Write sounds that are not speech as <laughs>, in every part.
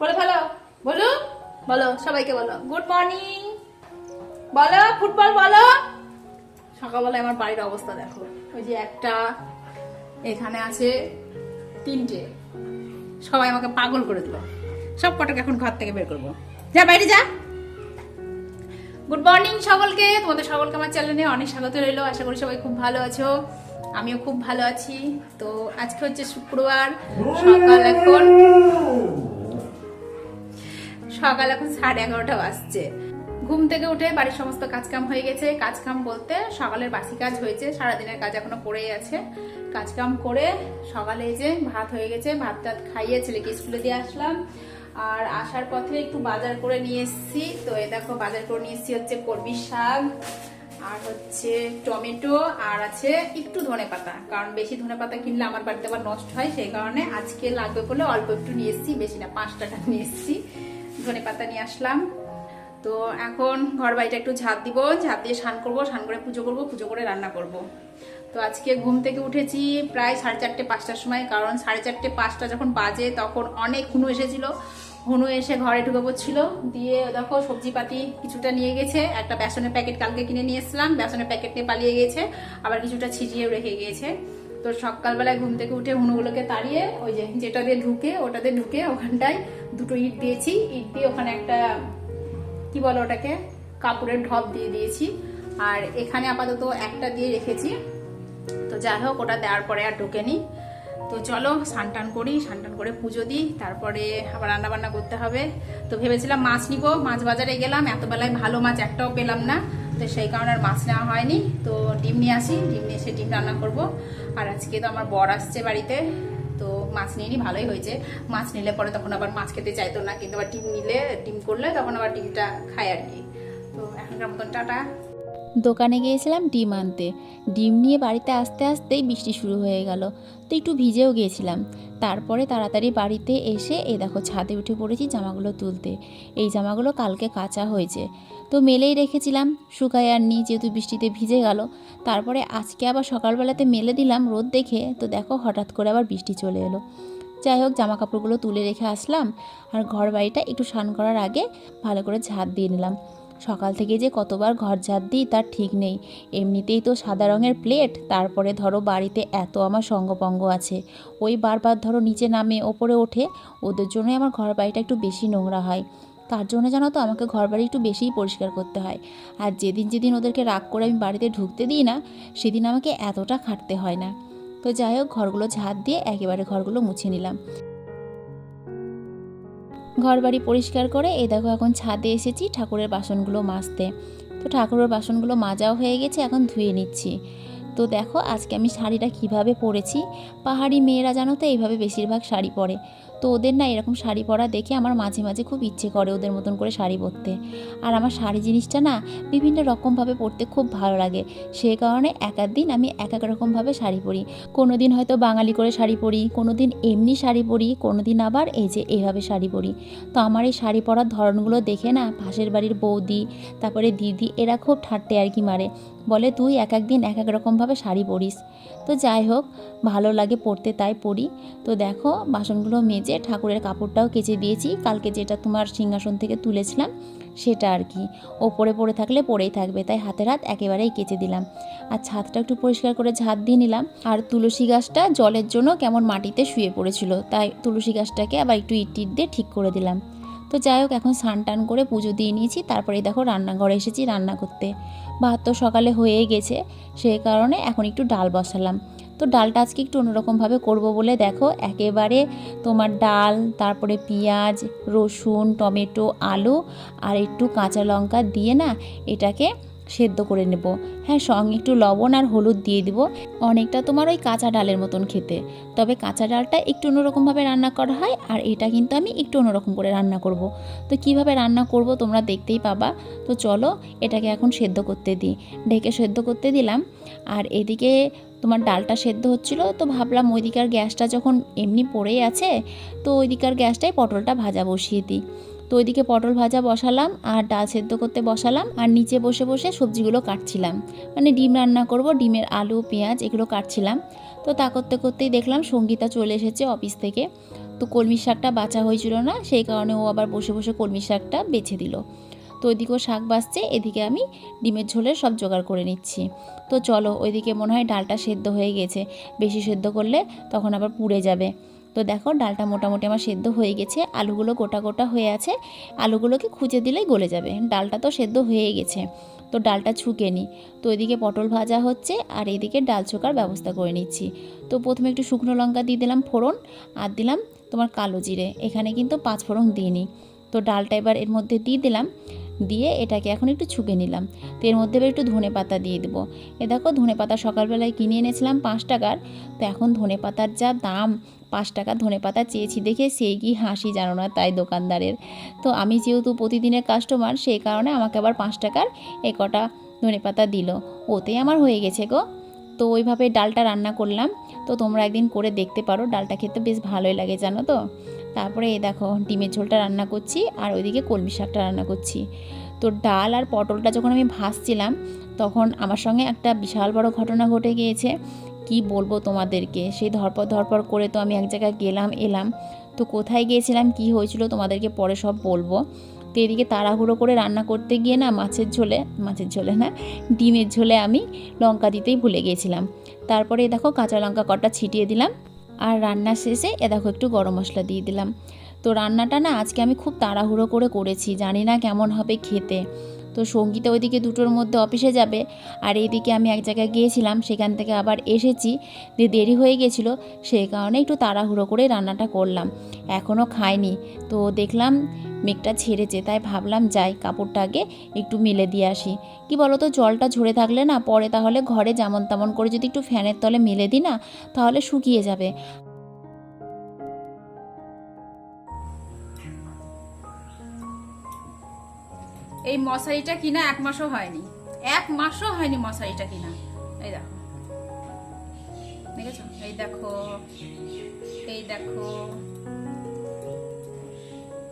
বলে ফেলো বলো বলো সবাইকে বলো। গুড মর্নিং বলো ফুটবল বলো। সকালবেলা আমার বাড়ির অবস্থা দেখো। ওই যে একটা এখানে আছে তিনটে। সবাই আমাকে পাগল করে দিল। সব কটাকে এখন ঘর থেকে বের করব। যা বাইরে যা। গুড মর্নিং সকলকে। তোমাদের সকলকে আমার চ্যানেলে অনেক স্বাগত রইল। আশা করি সবাই খুব ভালো আছো। আমিও খুব ভালো আছি। তো আজকে হচ্ছে শুক্রবার। সকাল এখন সকাল এখন সাড়ে এগারোটা বাজছে। ঘুম থেকে উঠে বাড়ির সমস্ত কাজকাম হয়ে গেছে। কাজকাম বলতে সকালের বাসি কাজ হয়েছে, সারাদিনের কাজ এখনও পড়েই আছে। কাজকাম করে সকালে যে ভাত হয়ে গেছে, ভাত টাত খাইয়ে ছেলেকে স্কুলে দিয়ে আসলাম। আর আসার পথে একটু বাজার করে নিয়ে এসেছি। তো এ দেখো, বাজার করে নিয়ে এসেছি হচ্ছে কলমি শাক, আর হচ্ছে টমেটো, আর আছে একটু ধনে পাতা। কারণ বেশি ধনে পাতা কিনলে আমার বাড়িতে আবার নষ্ট হয়, সেই কারণে আজকে লাগবে বলে অল্প একটু নিয়ে এসেছি, বেশি না, পাঁচ টাকা নিয়ে এসেছি। ধনে পাতা নিয়ে আসলাম। তো এখন ঘর বাড়িটা একটু ঝাঁপ দিব, ঝাঁপ দিয়ে স্নান করব, স্নান করে পুজো করব, পুজো করে রান্না করব। তো আজকে ঘুম থেকে উঠেছি প্রায় সাড়ে চারটে, পাঁচটার সময়, কারণ সাড়ে চারটে, পাঁচটা যখন বাজে তখন অনেক হুনু এসেছিল। হুনু এসে ঘরে ঢুকে পড়ছিল। দিয়ে দেখো সবজি পাতি কিছুটা নিয়ে গেছে, একটা বেসনের প্যাকেট কালকে কিনে নিয়ে এসেছিলাম, বেসনের প্যাকেট নিয়ে পালিয়ে গেছে, আবার কিছুটা ছিটিয়েও রেখে গিয়েছে। তো সকালবেলায় ঘুম থেকে উঠে হুনুগুলোকে তাড়িয়ে ওই যে যেটা দিয়ে ঢুকে ওটাতে ঢুকে ওখানটায় দুটো ইট দিয়েছি। ইট দিয়ে ওখানে একটা, কি বলো ওটাকে, কাপড়ের ঢপ দিয়ে দিয়েছি। আর এখানে আপাতত একটা দিয়ে রেখেছি। তো যাই হোক, ওটা দেওয়ার পরে আর ঢুকে ঢোকেনি। তো চলো সানটান করি সানটান করে পুজো দিই, তারপরে আবার রান্না বান্না করতে হবে। তো ভেবেছিলাম মাছ নিব, মাছ বাজারে গেলাম এত বেলায় ভালো মাছ একটাও পেলাম না। তো সেই কারণে আর মাছ নেওয়া হয়নি। তো ডিম নিয়ে আসি। ডিম নিয়ে এসে ডিম রান্না করব। আর আজকে তো আমার বর আসছে বাড়িতে। তো মাছ নিয়ে নিই ভালোই হয়েছে। মাছ নিলে পরে তখন আবার মাছ খেতে চাইতো না। কিন্তু আবার ডিম নিলে, ডিম করলে তখন আবার ডিমটা খায় আর কি। তো এখনকার মতন টাটা। দোকানে গিয়েছিলাম ডিম আনতে। ডিম নিয়ে বাড়িতে আসতে আসতেই বৃষ্টি শুরু হয়ে গেল। তো একটু ভিজেও গিয়েছিলাম। তারপরে তাড়াতাড়ি বাড়িতে এসে এই দেখো ছাদে উঠে পড়েছি জামাগুলো তুলতে। এই জামাগুলো কালকে কাঁচা হয়েছে। তো মেলেই রেখেছিলাম। শুকায় আর নি যেহেতু বৃষ্টিতে ভিজে গেল। তারপরে আজকে আবার সকালবেলাতে মেলে দিলাম রোদ দেখে। তো দেখো হঠাৎ করে আবার বৃষ্টি চলে এলো। যাই হোক জামা কাপড়গুলো তুলে রেখে আসলাম। আর ঘর বাড়িটা একটু স্নান করার আগে ভালো করে ঝাঁট দিয়ে নিলাম। সকাল থেকে যে কতবার ঘর ঝাঁট দিই তার ঠিক নেই। এমনিতেই তো সাদা রঙের প্লেট, তারপরে ধরো বাড়িতে এত আমার সঙ্গপঙ্গ আছে। ওই বারবার ধরো নিচে নামে, ওপরে ওঠে, ওদের জন্যই আমার ঘর বাড়িটা একটু বেশি নোংরা হয়। তার জন্য জানো তো? আমাকে ঘর বাড়ি একটু বেশিই পরিষ্কার করতে হয়। আর যেদিন যেদিন ওদেরকে রাগ করে আমি বাড়িতে ঢুকতে দিই না, সেদিন আমাকে এতটা খাটতে হয় না। তো যাই হোক, ঘরগুলো ঝাঁট দিয়ে একেবারে ঘরগুলো মুছে নিলাম। ঘর বাড়ি পরিষ্কার করে, এই দেখো এখন ছাদে এসেছি, ঠাকুরের বাসনগুলো মাজতে। তো ঠাকুরের বাসনগুলো মাজাও হয়ে গেছে, এখন ধুয়ে নিচ্ছি। তো দেখো আজকে আমি শাড়িটা কীভাবে পরেছি। পাহাড়ি মেয়েরা জানো তো, এইভাবে বেশিরভাগ শাড়ি পরে। তো ওদের না এরকম শাড়ি পরা দেখে আমার মাঝে মাঝে খুব ইচ্ছে করে ওদের মতন করে শাড়ি পরতে। আর আমার শাড়ি জিনিসটা না বিভিন্ন রকমভাবে পরতে খুব ভালো লাগে। সেই কারণে এক এক দিন আমি এক এক রকমভাবে শাড়ি পরি। কোনো দিন হয়তো বাঙালি করে শাড়ি পরি কোনো দিন এমনি শাড়ি পরি কোনো দিন আবার এই যে এইভাবে শাড়ি পরি। তো আমার এই শাড়ি পরার ধরনগুলো দেখে না পাশের বাড়ির বৌদি, তারপরে দিদি এরা খুব ঠাট্টে আর কি মারে। বলে তুই এক এক দিন এক এক রকমভাবে শাড়ি পরিস। তো যাই হোক, ভালো লাগে পরতে তাই পরি। তো দেখো বাসনগুলো মেজে ঠাকুরের কাপড়টাও কেচে দিয়েছি, কালকে যেটা তোমার সিংহাসন থেকে তুলেছিলাম সেটা আর কি। ওপরে পড়ে থাকলে পড়েই থাকবে, তাই হাতের হাত একেবারেই কেচে দিলাম। আর ছাদটা একটু পরিষ্কার করে ঝাঁত দিয়ে নিলাম। আর তুলসী গাছটা জলের জন্য কেমন মাটিতে শুয়ে পড়েছিল, তাই তুলসী গাছটাকে আবার একটু ইট দিয়ে ঠিক করে দিলাম। তো যাই হোক, এখন স্নান টান করে পুজো দিয়ে নিয়েছি। তারপরে দেখো রান্নাঘরে এসেছি রান্না করতে। ভাত তো সকালে হয়েই গেছে সেই কারণে এখন একটু ডাল বসালাম। তো ডালটা আজকে একটু অন্যরকমভাবে করব বলে দেখো, একেবারে তোমার ডাল, তারপরে পেঁয়াজ, রসুন, টমেটো, আলু আর একটু কাঁচা লঙ্কা দিয়ে না এটাকে সেদ্ধ করে নেব। হ্যাঁ সঙ্গে একটু লবণ আর হলুদ দিয়ে দিব। অনেকটা তোমার ওই কাঁচা ডালের মতন খেতে। তবে কাঁচা ডালটা একটু অন্যরকমভাবে রান্না করা হয় আর এটা কিন্তু আমি একটু অন্যরকম করে রান্না করব। তো কীভাবে রান্না করব তোমরা দেখতেই পাবা। তো চলো এটাকে এখন সেদ্ধ করতে দিই। ঢেকে সেদ্ধ করতে দিলাম। আর এদিকে তোমার ডালটা সেদ্ধ হচ্ছিল, তো ভাবলাম ওইদিকার গ্যাসটা যখন এমনি পড়েই আছে, তো ওইদিকার গ্যাসটাই পটলটা ভাজা বসিয়ে দিই। তো ওইদিকে পটল ভাজা বসালাম, আর ডাল সেদ্ধ করতে বসালাম, আর নিচে বসে বসে সবজিগুলো কাটছিলাম। মানে ডিম রান্না করব, ডিমের আলু, পেঁয়াজ এগুলো কাটছিলাম। তো তা করতে করতেই দেখলাম সঙ্গীতা চলে এসেছে অফিস থেকে। তো কলমি শাকটা বাছা হয়েছিল না, সেই কারণে ও আবার বসে বসে কলমি শাকটা বেছে দিল। তো ওইদিকেও শাক বাছছে, এদিকে আমি ডিমের ঝোলের সব জোগাড় করে নিচ্ছি। তো চলো, ওইদিকে মনে হয় ডালটা সেদ্ধ হয়ে গেছে। বেশি সেদ্ধ করলে তখন আবার পুড়ে যাবে। তো দেখো ডালটা মোটামুটি আমার সেদ্ধ হয়ে গেছে, আলুগুলো গোটা গোটা হয়ে আছে, আলুগুলোকে খুঁজে দিলেই গলে যাবে, ডালটা তো সেদ্ধ হয়ে গেছে। তো ডালটা ছুকে নিই তো ওইদিকে পটল ভাজা হচ্ছে আর এদিকে ডাল ছোকার ব্যবস্থা করে নিচ্ছি। তো প্রথমে একটু শুকনো লঙ্কা দিয়ে দিলাম ফোড়ন আর দিলাম তোমার কালো জিরে, এখানে কিন্তু পাঁচ ফোড়ন দিইনি। তো ডালটা এবার এর মধ্যে দিয়ে দিলাম দিয়ে এটাকে এখন একটু ছুকে নিলাম। তো এর মধ্যে একটু ধনে পাতা দিয়ে দেবো। এ দেখো, ধনে পাতা সকালবেলায় কিনে এনেছিলাম পাঁচ টাকার। তো এখন ধনে পাতার যা দাম, পাঁচ টাকা ধনে পাতা চেয়েছি দেখে সেই কি হাসি জানো না তাই দোকানদারের। তো আমি যেহেতু প্রতিদিনের কাস্টমার সেই কারণে আমাকে আবার পাঁচ টাকার এ কটা ধনে পাতা দিল। ওতেই আমার হয়ে গেছে গো। তো ওইভাবে ডালটা রান্না করলাম। তো তোমরা একদিন করে দেখতে পারো, ডালটা খেতে বেশ ভালোই লাগে জানো তো? তারপরে এই দেখো, ডিমের ঝোলটা রান্না করছি আর ওইদিকে কলমি শাকটা রান্না করছি। তো ডাল আর পটলটা যখন আমি ভাজছিলাম, তখন আমার সঙ্গে একটা বিশাল বড় ঘটনা ঘটে গিয়েছে। কি বলব তোমাদেরকে? সেই ধরপর ধরপর করে তো আমি এক জায়গায় গেলাম, এলাম। তো কোথায় গিয়েছিলাম, কি হয়েছিল তোমাদেরকে পরে সব বলব। তো এদিকে তাড়াহুড়ো করে রান্না করতে গিয়ে না মাছের ঝোলে মাছের ঝোলে না, ডিমের ঝোলে আমি লঙ্কা দিতেই ভুলে গিয়েছিলাম। তারপরে দেখো কাঁচা লঙ্কা কটা ছিটিয়ে দিলাম। আর রান্না শেষে এ দেখো একটু গরম মশলা দিয়ে দিলাম। তো রান্নাটা না আজকে আমি খুব তাড়াহুড়ো করে করেছি, জানি না কেমন হবে খেতে। তো সঙ্গীতা ওইদিকে দুটোর মধ্যে অফিসে যাবে আর এইদিকে আমি এক জায়গায় গিয়েছিলাম, সেখান থেকে আবার এসেছি। দিয়ে দেরি হয়ে গেছিল সেই কারণে একটু তাড়াহুড়ো করে রান্নাটা করলাম এখনও খাইনি। তো দেখলাম মেঘটা ছেড়েছে তাই ভাবলাম যাই, কাপড়টা আগে একটু মেলে দিয়ে আসি। কি বলো তো জলটা ঝরে থাকলে না, পরে তাহলে ঘরে যেমন তেমন করে যদি একটু ফ্যানের তলে মেলে দিই না, তাহলে শুকিয়ে যাবে। এই মশারিটা কিনা এক মাসও হয়নি। এক মাসও হয়নি মশারিটা কিনা। এই দেখো। দেখেছ? এই দেখো। এই দেখো।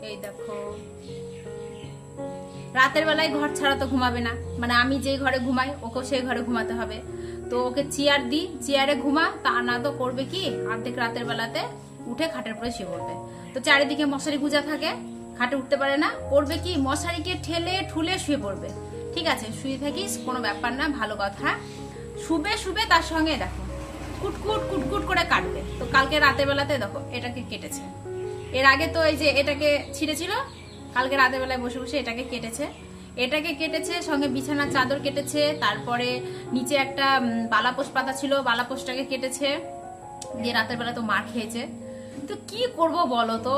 এই দেখো। রাতের বেলায় ঘর ছাড়া তো ঘুমাবে না। মানে আমি যে ঘরে ঘুমাই ওকে সেই ঘরে ঘুমাতে হবে। তো ওকে চেয়ার চেয়ারে ঘুমা, তা না তো করবে কি? অর্ধেক রাতের বেলাতে উঠে খাটের শুয়ে পড়বে। তো চারিদিকে মশারি গুজা থাকে, খাটে উঠতে পারে না। করবে কি? মশারিকে ঠেলে ঠুলে শুয়ে পড়বে। ঠিক আছে, শুয়ে থাকিস, কোনো ব্যাপার না, ভালো কথা। শুবে শুবে তার সঙ্গে দেখো, কুটকুট কুটকুট করে কাটবে। তো কালকে রাতের বেলাতে দেখো, এটাকে কেটেছে। এর আগে তো এই যে এটাকে ছিঁড়েছিল, কালকে রাতের বেলায় বসে বসে এটাকে কেটেছে। এটাকে কেটেছে, সঙ্গে বিছানার চাদর কেটেছে, তারপরে নিচে একটা বালাপোষ পাতা ছিল বালাপোষটাকে কেটেছে। দিয়ে রাতের বেলা তো মার খেয়েছে। তো কি করব বলো তো?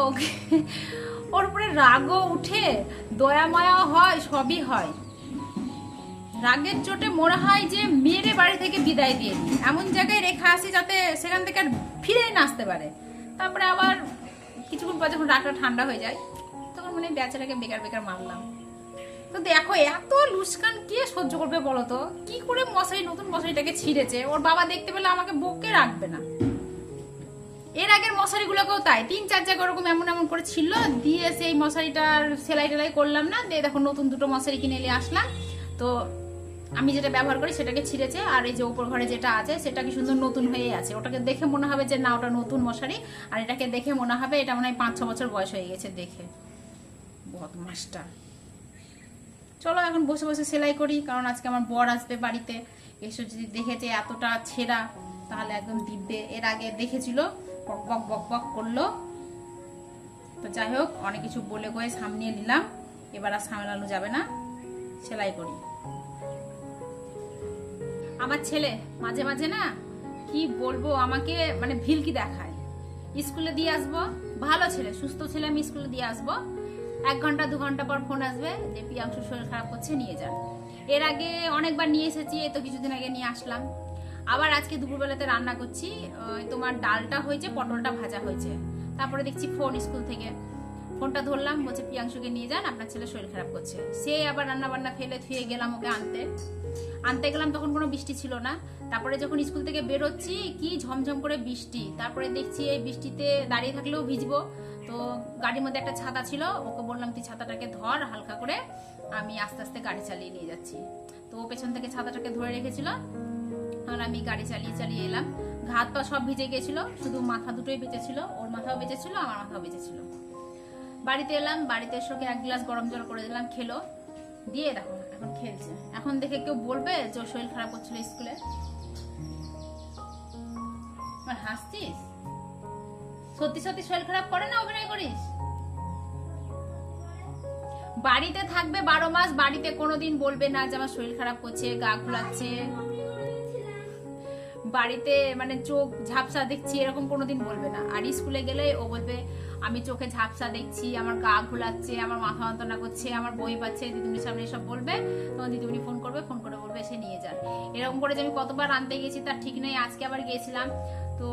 ওর উপরে রাগও উঠে দয়া মায়া হয়, সবই হয়। রাগের চোটে মনে হয় যে মেরে বাড়ি থেকে বিদায় দিয়ে এমন জায়গায় রেখা আসি যাতে সেখান থেকে আর ফিরে না আসতে পারে। তারপরে আবার কিছুক্ষণ পর যখন রাগটা ঠান্ডা হয়ে যায়, তখন মানে বেচারাকে বেকার বেকার মারলাম। তো দেখো, এত লুস্কান কে সহ্য করবে বলো তো? কি করে মশারি, নতুন মশারিটাকে ছিঁড়েছে? ওর বাবা দেখতে পেলে আমাকে বকে রাখবে না। এর আগের মশারিগুলোকেও তাই, তিন চার জায়গা ওরকম এমন এমন করে ছিল, দিয়ে সেই মশারিটার সেলাই টেলাই করলাম না, দিয়ে দেখো নতুন দুটো মশারি কিনে নিয়ে আসলাম। তো আমি যেটা ব্যবহার করি সেটাকে ছিঁড়েছে আর এই যে উপর ঘরে যেটা আছে সেটা কি সুন্দর নতুন হয়ে আছে। ওটাকে দেখে মনে হবে যে না, ওটা নতুন মশারি। আর এটাকে দেখে মনে হবে এটা মনে হয় পাঁচ, ছ বছর বয়স হয়ে গেছে দেখে। বদমাসটা চলো এখন বসে বসে সেলাই করি, কারণ আজকে আমার বর আসবে বাড়িতে। এসে যদি দেখেছে এতটা ছেঁড়া, তাহলে একদম দিব্যে। এর আগে দেখেছিল, বক বক বক বক করল। তো যাই হোক, অনেক কিছু বলে কয়ে সামনে নিলাম। এবার আর সামলানো যাবে না। সেলাই করি। আমার ছেলে, মাঝে মাঝে না, কি বলব, আমাকে মানে ভিলকি দেখায়। স্কুলে দিয়ে আসব, ভালো ছেলে, সুস্থ ছেলে আমি স্কুলে দিয়ে আসব। এক ঘণ্টা, দু ঘণ্টা পর ফোন আসবে যে প্রিয়াংশুর শরীর খারাপ করছে, নিয়ে যান এর আগে অনেকবার নিয়ে এসেছি, এই তো কিছুদিন আগে নিয়ে আসলাম। আবার আজকে দুপুরবেলাতে রান্না করছি তোমার ডালটা হয়েছে, পটলটা ভাজা হয়েছে। তারপরে দেখছি ফোন স্কুল থেকে। ফোনটা ধরলাম, বলছে, প্রিয়াংশুকে নিয়ে যান, আপনার ছেলে শরীর খারাপ করছে। সে আবার রান্না বান্না ফেলে থুয়ে গেলাম ওকে আনতে। আনতে গেলাম তখন কোনো বৃষ্টি ছিল না। তারপরে যখন স্কুল থেকে বেরোচ্ছি, কি ঝমঝম করে বৃষ্টি। তারপরে দেখছি এই বৃষ্টিতে দাঁড়িয়ে থাকলেও ভিজবো। তো গাড়ির মধ্যে একটা ছাতা ছিল, ওকে বললাম, তুই ছাতাটাকে ধর, হালকা করে। আমি আস্তে আস্তে গাড়ি চালিয়ে নিয়ে যাচ্ছি। তো ও পেছন থেকে ছাতাটাকে ধরে রেখেছিল। আর আমি গাড়ি চালিয়ে চালিয়ে এলাম। ঘাত পা সব ভিজে গেছিল, শুধু মাথা দুটোই বেঁচেছিল ওর মাথাও বেঁচেছিল আমার মাথাও বেঁচেছিল বাড়িতে এলাম, বাড়িতে এসে এক গ্লাস গরম জল করে দিলাম, খেলো। দিয়ে দেখো এখন খেলছে। এখন দেখে কেউ বলবে যে শরীর খারাপ স্কুলে। হাসছিস? সত্যি সত্যি শরীর খারাপ করে না অভিনয় করিস? বাড়িতে থাকবে বারো মাস, বাড়িতে কোনোদিন বলবে না যে আমার শরীর খারাপ করছে, গা ঘুলাচ্ছে। বাড়িতে মানে চোখ ঝাপসা দেখছি, এরকম কোনোদিন বলবে না। আর স্কুলে গেলে ও বলবে আমি চোখে ঝাপসা দেখছি, আমার গা ঘুলাচ্ছে, আমার মাথা যন্ত্রণা করছে, আমার বই পাচ্ছে, দিদিমণির সামনে এসব বলবে, তখন দিদিমণি ফোন করবে ফোন করে বলবে এসে নিয়ে যান এরকম করে যে আমি কতবার আনতে গেছি, তার ঠিক নেই, আজকে আবার গিয়েছিলাম তো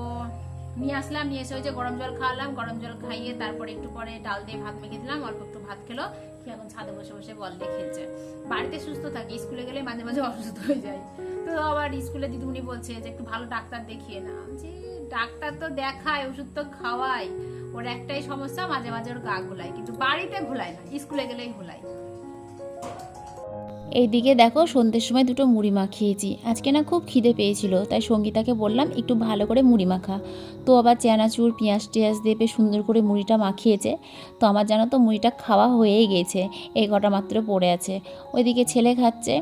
নিয়ে আসলাম, নিয়ে এসে ওই যে গরম জল খাওয়ালাম, গরম জল খাইয়ে তারপরে একটু পরে ডাল দিয়ে ভাত মেখে দিলাম, অল্প একটু ভাত খেলো কি এখন ছাদে বসে বসে বল দিয়ে খেলছে। বাড়িতে সুস্থ থাকি, স্কুলে গেলে মাঝে মাঝে অসুস্থ হয়ে যায় তো আবার স্কুলে দিদিমণি বলছে যে, একটু ভালো ডাক্তার দেখিয়ে না যে ডাক্তার তো দেখায়, ওষুধ তো খাওয়াই ওর একটাই সমস্যা, মাঝে মাঝে ওর গা ঘুলায়, কিন্তু বাড়িতে ঘুলায় না, স্কুলে গেলেই ঘুলায়। এইদিকে দেখো, সন্ধ্যের সময় দুটো মুড়ি মাখিয়েছি আজকে না খুব খিদে পেয়েছিল, তাই সঙ্গীতাকে বললাম, একটু ভালো করে মুড়ি মাখা তো আবার চানাচুর পেঁয়াজ টিয়াজ দিয়ে সুন্দর করে মুড়িটা মাখিয়েছে তো আমার জানো তো, মুড়িটা খাওয়া হয়েই গেছে, এই কটা মাত্র পড়ে আছে। ওইদিকে ছেলে খাচ্ছে,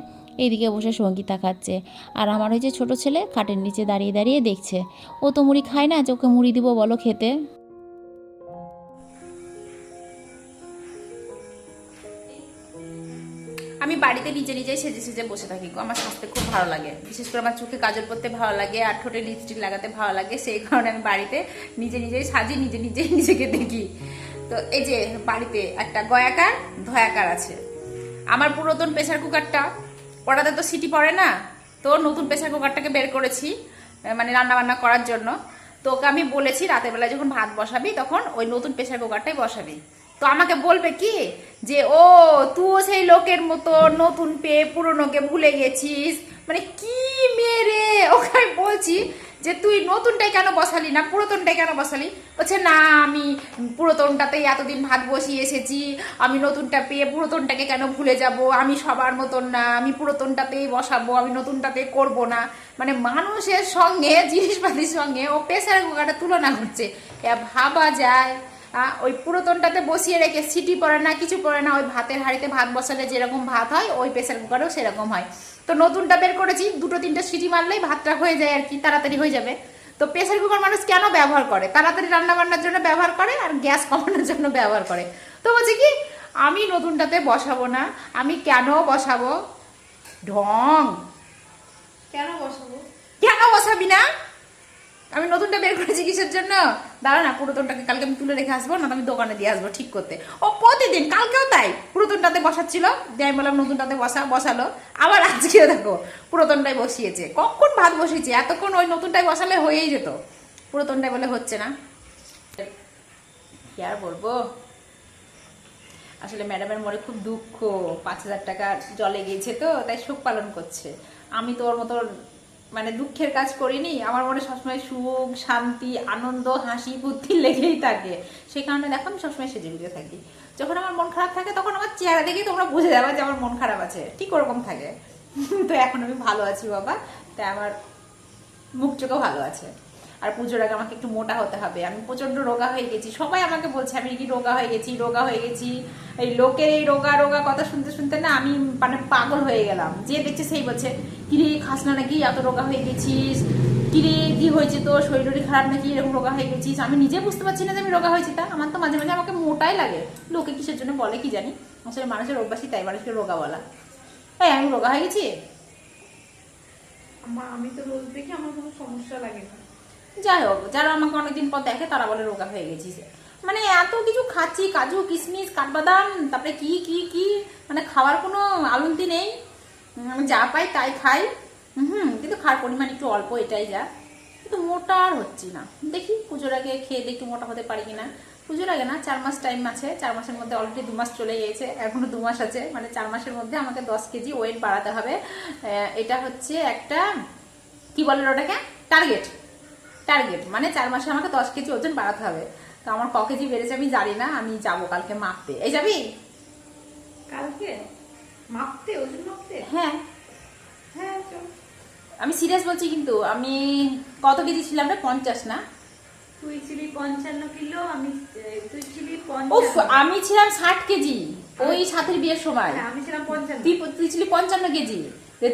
এইদিকে বসে সঙ্গীতা খাচ্ছে। আর আমার ওই যে ছোটো ছেলে, খাটের নিচে দাঁড়িয়ে দাঁড়িয়ে দেখছে। ও তো মুড়ি খায় না যে ওকে মুড়ি দিব বলো খেতে। বাড়িতে নিজে নিজেই সেজে সেজে বসে থাকি। আমার স্বাস্থ্য খুব ভালো লাগে। বিশেষ করে আমার চোখে কাজল পরতে ভালো লাগে, আর ঠোঁটে লিপস্টিক লাগাতে ভালো লাগে, সেই কারণে আমি বাড়িতে নিজে নিজেই সাজি, নিজে নিজেই <laughs> নিজেকে দেখি। তো এই যে বাড়িতে একটা গয়াকার, ধয়াকার আছে। আমার পুরাতন প্রেসার কুকারটা, ওটাতে তো সিটি পড়ে না, তো নতুন প্রেসার কুকারটাকে বের করেছি মানে রান্না বান্না করার জন্য। তো ওকে আমি বলেছি, রাতের বেলা যখন ভাত বসাবি, তখন ওই নতুন প্রেসার কুকারটাই বসাবি। তো আমাকে বলবে কি? যে, ও, তুইও সেই লোকের মতো নতুন পেয়ে পুরনোকে ভুলে গেছিস। মানে কি মেরে? <laughs> আমি বলছি যে, তুই নতুনটাই কেন বসালি না? পুরাতনটাই কেন বসালি? বলছে, না, আমি পুরাতনটাতেই এতদিন ভাত বসিয়ে এসেছি। আমি নতুনটা পেয়ে পুরাতনটাকে কেন ভুলে যাব? আমি সবার মতন না। আমি পুরাতনটাতেই বসাবো। আমি নতুনটাতে করব না। মানে মানুষের সঙ্গে, জিনিসপাতির সঙ্গে ও প্রেসার কুকারটা তুলনা করছে। ভাবা যায়। ওই পুরাতনটাতে বসিয়ে রেখে সিটি পড়ে না কিছু পড়ে না ওই ভাতের হাঁড়িতে ভাত বসালে যেরকম ভাত হয় ওই প্রেসার কুকারেও সেরকম হয়। তো নতুনটা বের করেছি দুটো তিনটে সিটি মারলেই ভাতটা হয়ে যায় আর কি তাড়াতাড়ি হয়ে যাবে। তো প্রেসার কুকার মানুষ কেন ব্যবহার করে? তাড়াতাড়ি রান্না বান্নার জন্য ব্যবহার করে আর গ্যাস কমানোর জন্য ব্যবহার করে। তো বলছে কি আমি নতুনটাতে বসাবো না আমি কেন বসাবো? ঢং। কেন বসাবো? কেন বসাবি না? আমি নতুনটা বের করেছি কিসের জন্য? দাঁড়া না, পুরাতনটাকে কালকে আমি তুলে রেখে আসব না আমি দোকানে দিয়ে আসব ঠিক করতে। ও, প্রতিদিন, কালকেও তাই। পুরাতনটাতে বসাচ্ছিল, দিয়ে আমি বললাম নতুনটাতে বসা, বসালো। আবার আজকেও দেখো পুরাতনটাই বসিয়েছে। কখন ভাত বসিয়েছে? এতক্ষণ ওই নতুনটাই বসালে হয়েই যেত। পুরাতনটাই বলে হচ্ছে না। কি আর বলব? আসলে ম্যাডামের মনে খুব দুঃখ। পাঁচ হাজার টাকা জলে গিয়েছে তো, তাই শোক পালন করছে। আমি তো ওর মতো মানে দুঃখের কাজ করিনি, আমার মনে সবসময় সুখ, শান্তি, আনন্দ, হাসি বুদ্ধি লেগেই থাকে। সেই কারণে দেখো আমি সবসময় সেজে গুজে থাকি। যখন আমার মন খারাপ থাকে তখন আমার চেহারা দেখেই তোমরা বুঝে যাবে যে আমার মন খারাপ আছে। ঠিক ওরকম থাকে। <laughs> তো এখন আমি ভালো আছি বাবা, তাই আমার মুখ চোখও ভালো আছে। আর পুজোর আগে আমাকে একটু মোটা হতে হবে। আমি প্রচণ্ড রোগা হয়ে গেছি। সবাই আমাকে বলছে, আমি কি রোগা হয়ে গেছি, রোগা হয়ে গেছি। এই লোকের এই রোগা রোগা কথা শুনতে শুনতে না আমি মানে পাগল হয়ে গেলাম। যে দেখছে সেই বলছে কিরে খাস না নাকি? এত রোগা হয়ে গেছিস? কিরে কি হয়েছে তো শরীর খারাপ নাকি? এরকম রোগা হয়ে গেছিস? আমি নিজে বুঝতে পারছি না যে আমি রোগা হয়েছি তা। আমার তো মাঝে মাঝে আমাকে মোটাই লাগে। লোকে কিসের জন্য বলে কি জানি? আসলে মানুষের অভ্যাসই তাই, মানুষকে রোগা বলা। হ্যাঁ আমি রোগা হয়ে গেছি? আমি তো রোজ দেখি আমার কোনো সমস্যা লাগে না। যাই হোক যারা আমাকে অনেকদিন পর দেখে তারা বলে রোগা হয়ে গেছিস। মানে এত কিছু খাচ্ছি, কাজু, কিশমিশ, কাঠবাদাম, তারপরে কি কি কি মানে খাওয়ার কোনো আলন্তি নেই। আমি যা পাই তাই খাই। হুম, কিন্তু খাওয়ার পরিমাণ একটু অল্প এটাই যা। কিন্তু মোটা আর হচ্ছি না। দেখি পুজোর আগে খেয়ে দিয়ে একটু মোটা হতে পারি কিনা। পুজোর আগে না, চার মাস টাইম আছে। চার মাসের মধ্যে অলরেডি দু মাস চলে গিয়েছে। এখনও দু মাস আছে। মানে চার মাসের মধ্যে আমাকে দশ কেজি ওয়েট বাড়াতে হবে। এটা হচ্ছে একটা, কি বলে ওটাকে? টার্গেট টার্গেট মানে চার মাসে আমাকে দশ কেজি ওজন বাড়াতে হবে। তো আমার ক কেজি বেড়েছে আমি জানি না আমি যাব কালকে মাপতে। এই যাবি? কালকে? মাপতে ওজন মাপতে? হ্যাঁ। হ্যাঁ আমি সিরিয়াস বলছি কিন্তু আমি কত কেজি ছিলাম রে? পঞ্চাশ না? তুই ছিলি পঞ্চান্ন কিলো আমি তুই ছিলি আমি ছিলাম ষাট কেজি ওই সাথের বিয়ের সময়। হ্যাঁ, আমি ছিলাম পঞ্চান্ন। তুই তুই ছিলি পঞ্চান্ন কেজি।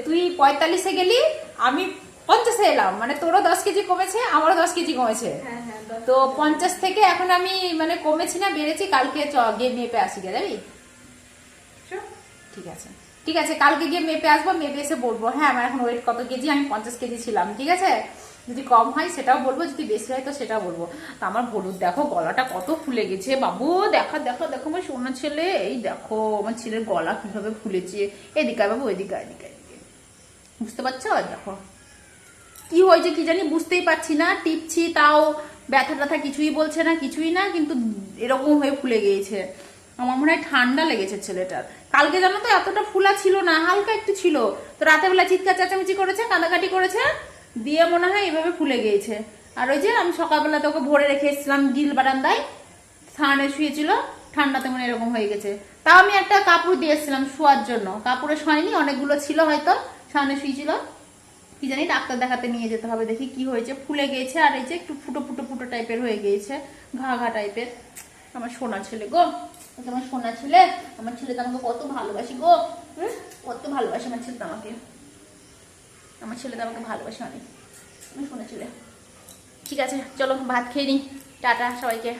তুই পঁয়তাল্লিশে গেলি আমি পঞ্চাশে এলাম। মানে তোরও দশ কেজি কমেছে আমারও দশ কেজি কমেছে। হ্যাঁ হ্যাঁ তো পঞ্চাশ থেকে এখন আমি মানে কমেছি না বেড়েছি কালকে চ গিয়ে মেপে আসি গে যাবি ঠিক আছে। ঠিক আছে কালকে গিয়ে মেপে আসব মেপে এসে বলব হ্যাঁ আমার এখন ওয়েট কত কেজি? আমি পঞ্চাশ কেজি ছিলাম। ঠিক আছে? যদি কম হয় সেটাও বলব যদি বেশি হয় তো সেটাও বলব। তো আমার হলুদ দেখো গলাটা কত ফুলে গেছে। বাবু দেখা দেখো দেখো আমার সোনা ছেলে এই দেখো আমার ছেলের গলা কীভাবে ফুলেছে। এদিকে বাবু এদিকে এদিকে এদিকে বুঝতে পারছ? দেখো। কি হয়েছে কি জানি বুঝতেই পারছি না, টিপছি তাও, ব্যথা ট্যাথা কিছুই বলছে না, কিছুই না, কিন্তু এরকম হয়ে ফুলে গিয়েছে। আমার মনে হয় ঠান্ডা লেগেছে ছেলেটার কালকে জানো তো এতটা ফুলা ছিল না, হালকা একটু ছিল। তো রাতের বেলা চিৎকার চেঁচামেচি করেছে কাঁদাকাটি করেছে, দিয়ে মনে হয় এভাবে ফুলে গিয়েছে। আর ওই যে আমি সকালবেলা তোকে ভরে রেখে এসেছিলাম গিল বারান্দায় সানে শুয়েছিল, ঠান্ডাতে মনে এরকম হয়ে গেছে। তাও আমি একটা কাপড় দিয়ে এসেছিলাম শোয়ার জন্য। কাপড়ে শোয়নি অনেকগুলো ছিল হয়তো সামনে শুয়েছিল। কি জানি ডাক্তার দেখাতে নিয়ে যেতে হবে, দেখি কি হয়েছে। ফুলে গিয়েছে আর এই যে একটু ফুটো ফুটো ফুটো টাইপের হয়ে গিয়েছে ঘা ঘা টাইপের আমার সোনা ছেলে গো আমার সোনা ছেলে, আমার ছেলে তো আমাকে কত ভালোবাসি গো? কত ভালোবাসে আমার ছেলে তো আমাকে। আমার ছেলে তো আমাকে ভালোবাসে অনেক। আমার সোনা ছেলে। ঠিক আছে, চলো ভাত খেয়ে নিই। টাটা সবাইকে।